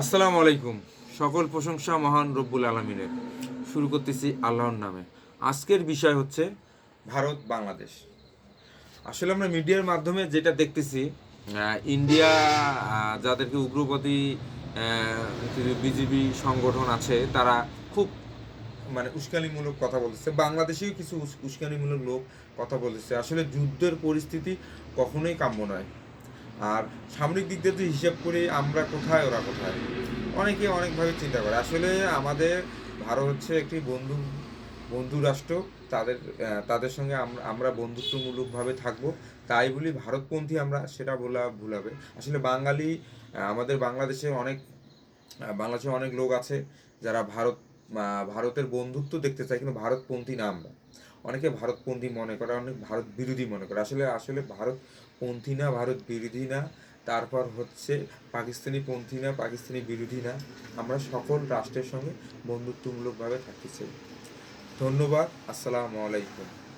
আসসালামু আলাইকুম। সকল প্রশংসা মহান রব্বুল আলমিনের। শুরু করতেছি আল্লাহর নামে। আজকের বিষয় হচ্ছে ভারত, বাংলাদেশ। আসলে আমরা মিডিয়ার মাধ্যমে যেটা দেখতেছি ইন্ডিয়া যাদেরকে উগ্রপন্থী বিজেপি সংগঠন আছে, তারা খুব মানে উস্কানিমূলক কথা বলতেছে। বাংলাদেশেও কিছু উস্কানিমূলক লোক কথা বলতেছে। আসলে যুদ্ধের পরিস্থিতি কখনোই কাম্য নয়। আর সামরিক দিক দিয়ে যদি হিসাব করি আমরা কোথায়, ওরা কোথায়? অনেকে অনেকভাবে চিন্তা করে। আসলে আমাদের ভারত হচ্ছে একটি বন্ধু বন্ধু রাষ্ট্র। তাদের তাদের সঙ্গে আমরা বন্ধুত্বমূলকভাবে থাকব। তাই বলি ভারতপন্থী আমরা, সেটা বলা ভুলাবে। আসলে বাঙালি আমাদের বাংলাদেশে অনেক বাংলাদেশে অনেক লোক আছে যারা ভারত ভারতের বন্ধুত্ব দেখতে চায়, কিন্তু ভারতপন্থী না আমরা। অনেকে ভারতপন্থী মনে করে, অনেক ভারত বিরোধী মনে করে। আসলে আসলে ভারতপন্থী না ভারত বিরোধী না, তারপর হচ্ছে পাকিস্তানি পন্থী না পাকিস্তানি বিরোধী না। আমরা সকল রাষ্ট্রের সঙ্গে বন্ধুত্বমূলকভাবে থাকতে চাই। ধন্যবাদ, আসসালামু আলাইকুম।